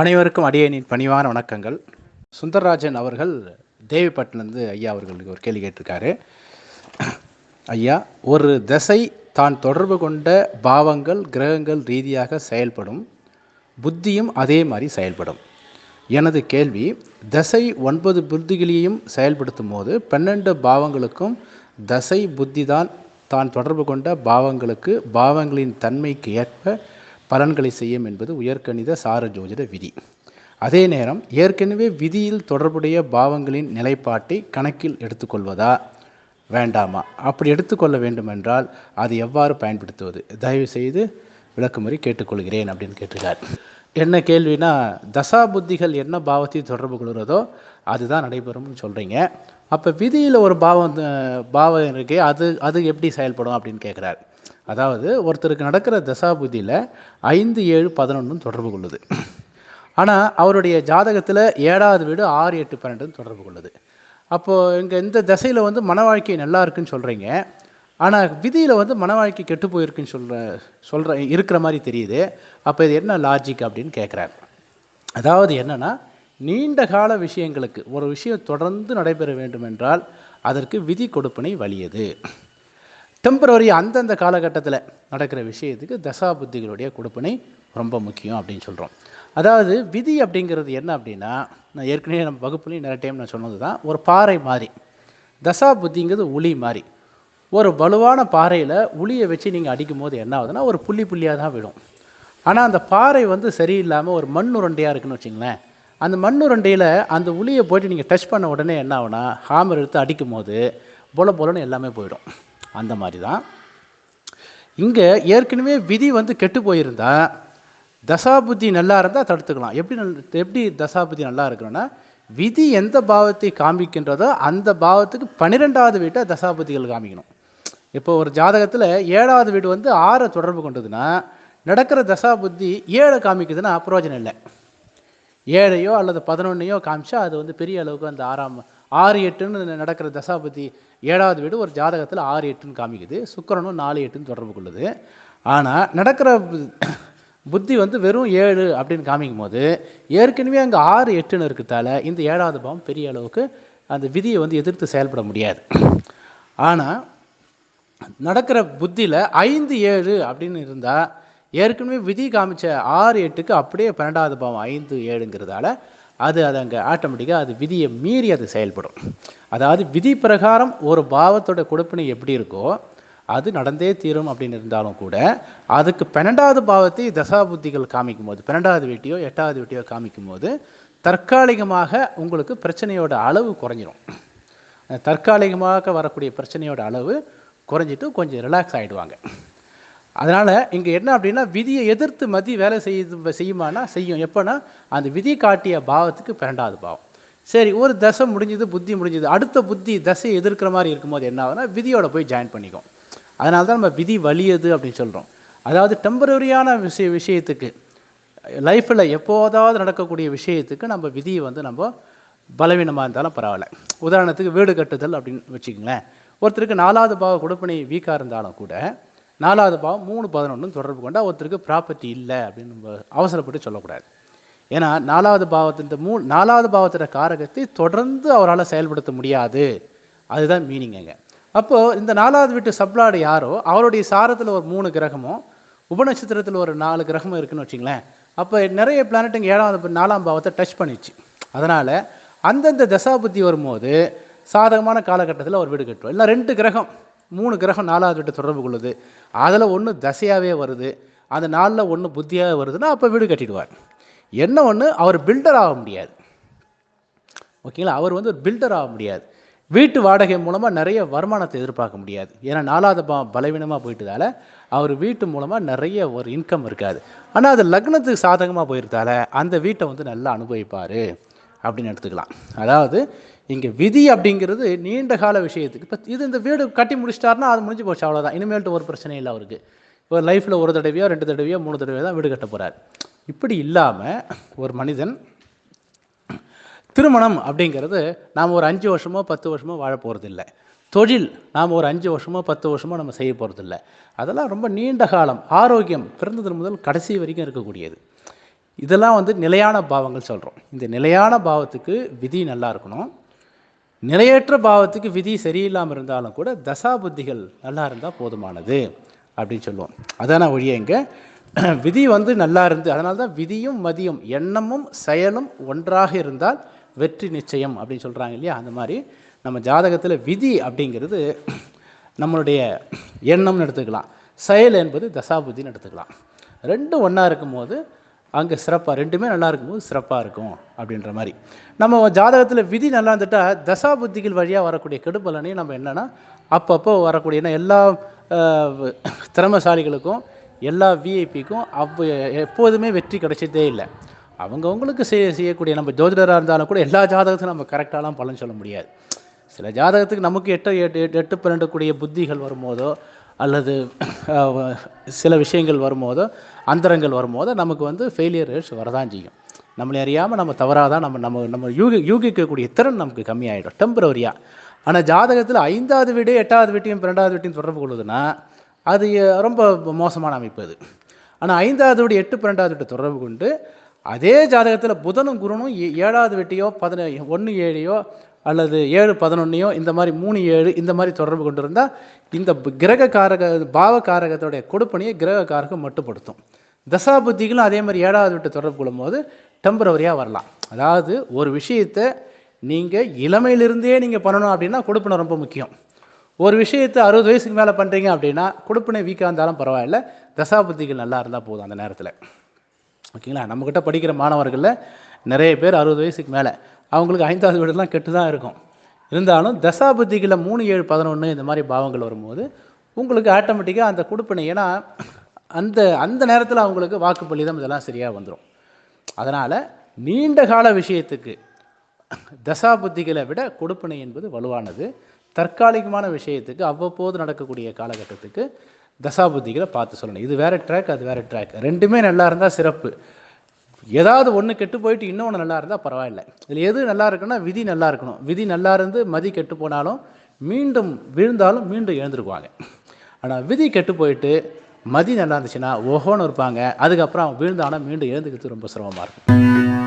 அனைவருக்கும் அடியனின் பணிவான வணக்கங்கள். சுந்தரராஜன் அவர்கள் தேவிப்பட்டிலேருந்து ஐயா அவர்களுக்கு ஒரு கேள்வி கேட்டிருக்காரு. ஐயா ஒரு திசை தான் தொடர்பு கொண்ட பாவங்கள் கிரகங்கள் ரீதியாக செயல்படும் புத்தியும் அதே மாதிரி செயல்படும். எனது கேள்வி தசை ஒன்பது புத்திகளையும் செயல்படுத்தும் போது பன்னெண்டு பாவங்களுக்கும் தசை புத்தி தான் தான் தொடர்பு கொண்ட பாவங்களுக்கு பாவங்களின் தன்மைக்கு ஏற்ப பலன்களை செய்யும் என்பது உயர்கணித சார ஜோதிட விதி. அதே நேரம் ஏற்கனவே விதியில் தொடர்புடைய பாவங்களின் நிலைப்பாட்டை கணக்கில் எடுத்துக்கொள்வதா? வேண்டாமா? அப்படி எடுத்துக்கொள்ள வேண்டுமென்றால் அது எவ்வாறு பயன்படுத்துவது? தயவு செய்து விளக்குமுறை கேட்டுக்கொள்கிறேன் அப்படின்னு கேட்டிருக்கார். என்ன கேள்வினா தசா புத்திகள் என்ன பாவத்தை தொடர்பு கொள்கிறதோ அதுதான் நடைபெறும்னு சொல்கிறீங்க அப்போ விதியில் ஒரு பாவம் பாவம் இருக்கே அது அது எப்படி செயல்படும் அப்படின்னு கேட்குறாரு அதாவது ஒருத்தருக்கு நடக்கிற தசா புத்தியில் ஐந்து ஏழு பதினொன்றும் தொடர்பு கொள்ளுது. ஆனால் அவருடைய ஜாதகத்தில் ஏழாவது வீடு ஆறு எட்டு பன்னெண்டுன்னு தொடர்பு கொள்ளுது. அப்போது இங்கே இந்த திசையில் வந்து மன வாழ்க்கை நல்லா இருக்குன்னு சொல்கிறீங்க ஆனால் விதியில் வந்து மன வாழ்க்கை கெட்டு போயிருக்குன்னு சொல்கிற சொல்கிற இருக்கிற மாதிரி தெரியுது. அப்போ இது என்ன லாஜிக் அப்படின்னு கேட்குறாரு அதாவது என்னென்னா நீண்ட கால விஷயங்களுக்கு ஒரு விஷயம் தொடர்ந்து நடைபெற வேண்டும் என்றால் அதற்கு விதி கொடுப்பினை வலியது. டெம்பரவரி அந்தந்த காலகட்டத்தில் நடக்கிற விஷயத்துக்கு தசா புத்திகளுடைய கொடுப்பினை ரொம்ப முக்கியம் அப்படின்னு சொல்கிறோம் அதாவது விதி அப்படிங்கிறது என்ன அப்படின்னா நான் ஏற்கனவே நம்ம வகுப்புலையும் நிறைய டைம் நான் சொன்னது தான் ஒரு பாறை மாதிரி. தசா புத்திங்கிறது ஒளி மாதிரி. ஒரு வலுவான பாறையில் உளியை வச்சு நீங்கள் அடிக்கும் போது என்ன ஆகுதுன்னா ஒரு புள்ளி புள்ளியாக தான் விடும். ஆனால் அந்த பாறை வந்து சரியில்லாமல் ஒரு மண் உருண்டையாக இருக்குன்னு வச்சிங்களேன். அந்த மண் உருண்டையில் அந்த உளியை போய்ட்டு நீங்கள் டச் பண்ண உடனே என்ன ஆகுனா ஹாமர் எடுத்து அடிக்கும் போது பொல பொலன்னு எல்லாமே போயிடும். அந்த மாதிரி தான் இங்கே ஏற்கனவே விதி வந்து கெட்டு போயிருந்தா தசாபுத்தி நல்லா இருந்தால் தடுத்துக்கலாம். எப்படி நல் எப்படி தசாபுத்தி நல்லா இருக்கணும்னா விதி எந்த பாவத்தை காமிக்கின்றதோ அந்த பாவத்துக்கு பன்னிரெண்டாவது வீட்டை தசாபுத்திகள் காமிக்கணும். இப்போ ஒரு ஜாதகத்தில் ஏழாவது வீடு வந்து ஆறை தொடர்பு கொண்டதுன்னா நடக்கிற தசாபுத்தி ஏழை காமிக்குதுன்னா பிரயோஜனம் இல்லை. ஏழையோ அல்லது பதினொன்னையோ காமிச்சா அது வந்து பெரிய அளவுக்கு அந்த ஆறாம் ஆறு எட்டுன்னு நடக்கிற தசாபதி ஏழாவது வீடு ஒரு ஜாதகத்தில் ஆறு எட்டுன்னு காமிக்குது. சுக்கிரனும் நாலு எட்டுன்னு தொடர்பு கொள்ளுது. ஆனால் நடக்கிற பு- புத்தி வந்து வெறும் ஏழு அப்படின்னு காமிக்கும் போது ஏற்கனவே அங்கே ஆறு எட்டுன்னு இருக்கிறதால இந்த ஏழாவது பாவம் பெரிய அளவுக்கு அந்த விதியை வந்து எதிர்த்து செயல்பட முடியாது. ஆனால் நடக்கிற புத்தியில் ஐந்து ஏழு அப்படின்னு இருந்தால் ஏற்கனவே விதி காமிச்ச ஆறு எட்டுக்கு அப்படியே பன்னெண்டாவது பாவம் ஐந்து ஏழுங்கிறதால அது அது அங்கே ஆட்டோமேட்டிக்காக அது விதியை மீறி அது செயல்படும். அதாவது விதி பிரகாரம் ஒரு பாவத்தோட கொடுப்பினை எப்படி இருக்கோ அது நடந்தே தீரும் அப்படின்னு இருந்தாலும் கூட அதுக்கு பன்னெண்டாவது பாவத்தை தசாபுத்திகள் காமிக்கும் போது பன்னெண்டாவது வீட்டையோ எட்டாவது வீட்டையோ காமிக்கும் போது தற்காலிகமாக உங்களுக்கு பிரச்சனையோட அளவு குறைஞ்சிரும். தற்காலிகமாக வரக்கூடிய பிரச்சனையோட அளவு குறைஞ்சிட்டு கொஞ்சம் ரிலாக்ஸ் ஆகிடுவாங்க அதனால் இங்கே என்ன அப்படின்னா விதியை எதிர்த்து மதி வேலை செய்யுது செய்யுமானா செய்யும். எப்போனா அந்த விதி காட்டிய பாவத்துக்கு பன்னெண்டாவது பாவம். சரி ஒரு தசை முடிஞ்சது புத்தி முடிஞ்சது அடுத்த புத்தி தசை எதிர்க்கிற மாதிரி இருக்கும்போது என்ன ஆகுதுன்னா விதியோட போய் ஜாயின் பண்ணிக்கும். அதனால தான் நம்ம விதி வலியது அப்படின்னு சொல்கிறோம் அதாவது டெம்பரரியான விஷய விஷயத்துக்கு லைஃப்பில் எப்போதாவது நடக்கக்கூடிய விஷயத்துக்கு நம்ம விதியை வந்து நம்ம பலவீனமாக இருந்தாலும் பரவாயில்ல. உதாரணத்துக்கு வீடு கட்டுதல் அப்படின்னு வச்சுக்கோங்களேன். ஒருத்தருக்கு நாலாவது பாவ கொடுப்பனை வீக்காக இருந்தாலும் கூட நாலாவது பாவம் மூணு பதினொன்று தொடர்பு கொண்டா ஒருத்தருக்கு ப்ராப்பர்ட்டி இல்லை அப்படின்னு நம்ம அவசரப்பட்டு சொல்லக்கூடாது. ஏன்னா நாலாவது பாவத்தின் இந்த மூ நாலாவது பாவத்தோட காரகத்தை தொடர்ந்து அவரால் செயல்படுத்த முடியாது. அதுதான் மீனிங்குங்க அப்போது இந்த நாலாவது வீட்டு சப்ளாடு யாரோ அவருடைய சாரத்தில் ஒரு மூணு கிரகமும் உபநட்சத்திரத்தில் ஒரு நாலு கிரகமும் இருக்குன்னு வச்சுங்களேன் அப்போ நிறைய பிளானட்டுங்க ஏழாவது நாலாம் பாவத்தை டச் பண்ணிச்சு அதனால் அந்தந்த தசாபுத்தி வரும்போது சாதகமான காலகட்டத்தில் அவர் வீடு கட்டுவார். இல்லை ரெண்டு கிரகம் மூணு கிரகம் நாலாவது வீட்டை தொடர்பு கொள்ளுது. அதில் ஒன்று தசையாகவே வருது. அந்த நாளில் ஒன்று புத்தியாக வருதுன்னா அப்போ வீடு கட்டிடுவார். என்ன ஒன்று அவர் பில்டர் ஆக முடியாது. ஓகேங்களா அவர் வந்து ஒரு பில்டர் ஆக முடியாது. வீட்டு வாடகை மூலமாக நிறைய வருமானத்தை எதிர்பார்க்க முடியாது. ஏன்னா நாலாவது பா பலவீனமாக போயிட்டதால அவர் வீட்டு மூலமாக நிறைய ஒரு இன்கம் இருக்காது. ஆனால் அது லக்னத்துக்கு சாதகமாக போயிருந்தால அந்த வீட்டை வந்து நல்லா அனுபவிப்பார். அப்படின்னு எடுத்துக்கலாம். அதாவது இங்கே விதி அப்படிங்கிறது நீண்ட கால விஷயத்துக்கு. இப்போ இது இந்த வீடு கட்டி முடிச்சிட்டாருன்னா அது முடிஞ்சு போச்சு அவ்வளோதான் இனிமேல்ட்டு ஒரு பிரச்சனையும் இல்லை அவருக்கு. இப்போ லைஃப்பில் ஒரு தடவையோ ரெண்டு தடவையோ மூணு தடவையோ தான் வீடு கட்ட போகிறார் இப்படி இல்லாமல் ஒரு மனிதன் திருமணம் அப்படிங்கிறது நாம் ஒரு அஞ்சு வருஷமோ பத்து வருஷமோ வாழ போகிறதில்ல தொழில் நாம் ஒரு அஞ்சு வருஷமோ பத்து வருஷமோ நம்ம செய்ய போகிறதில்ல அதெல்லாம் ரொம்ப நீண்ட காலம் ஆரோக்கியம் பிறந்தது முதல் கடைசி வரைக்கும் இருக்கக்கூடியது. இதெல்லாம் வந்து நிலையான பாவங்கள் சொல்கிறோம் இந்த நிலையான பாவத்துக்கு விதி நல்லா இருக்கணும். நிலையற்ற பாவத்துக்கு விதி சரியில்லாமல் இருந்தாலும் கூட தசா புத்திகள் நல்லா இருந்தால் போதுமானது அப்படின்னு சொல்லுவோம். அதான ஒழிய இங்கே. விதி வந்து நல்லா இருந்து அதனால தான் விதியும் மதியும் எண்ணமும் செயலும் ஒன்றாக இருந்தால் வெற்றி நிச்சயம் அப்படின்னு சொல்கிறாங்க இல்லையா? அந்த மாதிரி நம்ம ஜாதகத்தில் விதி அப்படிங்கிறது நம்மளுடைய எண்ணம்னு எடுத்துக்கலாம். செயல் என்பது தசாபுத்தின்னு எடுத்துக்கலாம். ரெண்டும் ஒன்றா இருக்கும்போது அங்கே சிறப்பாக ரெண்டுமே நல்லா இருக்கும்போது சிறப்பாக இருக்கும் அப்படின்ற மாதிரி. நம்ம ஜாதகத்தில் விதி நல்லா இருந்துட்டால் தசா புத்திகள் வழியாக வரக்கூடிய கெடுபலனையும் நம்ம என்னென்னா அப்பப்போ வரக்கூடிய எல்லா திறமசாலிகளுக்கும் எல்லா விஐபிக்கும் அவ் எப்போதுமே வெற்றி கிடைச்சதே இல்லை. அவங்கவுங்களுக்கு செய்ய செய்யக்கூடிய நம்ம ஜோதிடராக இருந்தாலும் கூட எல்லா ஜாதகத்தையும் நம்ம கரெக்டாலாம் பலன் சொல்ல முடியாது. சில ஜாதகத்துக்கு நமக்கு எட்டு எட்டு எட்டு எட்டு பன்னெண்டுக்கூடிய புத்திகள் வரும்போதோ அல்லது சில விஷயங்கள் வரும்போதோ அந்தரங்கள் வரும்போது நமக்கு வந்து ஃபெயிலியர் ரேட்ஸ் வரதான் செய்யும். நம்மளை அறியாமல் நம்ம தவறாக தான் நம்ம நம்ம நம்ம யூகி யூகிக்கக்கூடிய திறன் நமக்கு கம்மியாயிடும் டெம்பரவரியாக ஆனால் ஜாதகத்தில் ஐந்தாவது வீடு எட்டாவது வீட்டையும் ரெண்டாவது வீட்டையும் தொடர்பு கொள்ளுதுன்னா அது ரொம்ப மோசமான அமைப்பு அது. ஆனால் ஐந்தாவது வீடு எட்டு பன்னெண்டாவது வீட்டை தொடர்பு கொண்டு அதே ஜாதகத்தில் புதனும் குருனும் ஏ- ஏழாவது வீட்டையோ பதின ஒன்று ஏழையோ அல்லது ஏழு பதினொன்னையோ இந்த மாதிரி மூணு ஏழு இந்த மாதிரி தொடர்பு கொண்டு இருந்தால் இந்த கிரக காரக பாவ காரகத்தோடைய கொடுப்பனையை கிரக காரகம் மட்டுப்படுத்தும். தசா புத்திகளும் அதே மாதிரி ஏழாவது விட்டு தொடர்பு கொள்ளும்போது டெம்பரவரியாக வரலாம். அதாவது ஒரு விஷயத்தை நீங்கள் இளமையிலிருந்தே நீங்கள் பண்ணணும் அப்படின்னா கொடுப்பினை ரொம்ப முக்கியம். ஒரு விஷயத்தை அறுபது வயசுக்கு மேலே பண்ணுறீங்க அப்படின்னா கொடுப்பினை வீக்காக இருந்தாலும் பரவாயில்ல தசா புத்திகள் நல்லா இருந்தால் போதும் அந்த நேரத்தில். ஓகேங்களா? நம்மக்கிட்ட படிக்கிற மாணவர்களில் நிறைய பேர் அறுபது வயசுக்கு மேலே. அவங்களுக்கு ஐந்தாவது வீடுலாம் கெட்டு தான் இருக்கும். இருந்தாலும் தசாபுத்திகளில் மூணு ஏழு பதினொன்று இந்த மாதிரி பாவங்கள் வரும்போது உங்களுக்கு ஆட்டோமேட்டிக்காக அந்த கொடுப்பினை ஏன்னா அந்த அந்த நேரத்தில் அவங்களுக்கு வாக்குப்பள்ளிதம் இதெல்லாம் சரியாக வந்துடும் அதனால் நீண்ட கால விஷயத்துக்கு தசாபுத்திகளை விட கொடுப்பினை என்பது வலுவானது. தற்காலிகமான விஷயத்துக்கு அவ்வப்போது நடக்கக்கூடிய காலகட்டத்துக்கு தசாபுத்திகளை பார்த்து சொல்லணும். இது வேறு ட்ராக் அது வேறு ட்ராக் ரெண்டுமே நல்லா இருந்தால் சிறப்பு. ஏதாவது ஒன்று கெட்டு போயிட்டு இன்னொன்று நல்லா இருந்தால் பரவாயில்ல. இதில் எது நல்லா இருக்குன்னா விதி நல்லா இருக்கணும். விதி நல்லா இருந்து மதி கெட்டு போனாலும் மீண்டும் விழுந்தாலும் மீண்டும் எழுந்திருக்குவாங்க. ஆனால் விதி கெட்டு போயிட்டு மதி நல்லா இருந்துச்சுன்னா ஓஹோன்னு இருப்பாங்க. அதுக்கப்புறம் அவன் வீழ்ந்தானா மீண்டும் எழுந்துக்கிறது ரொம்ப சிரமமாக இருக்கும்.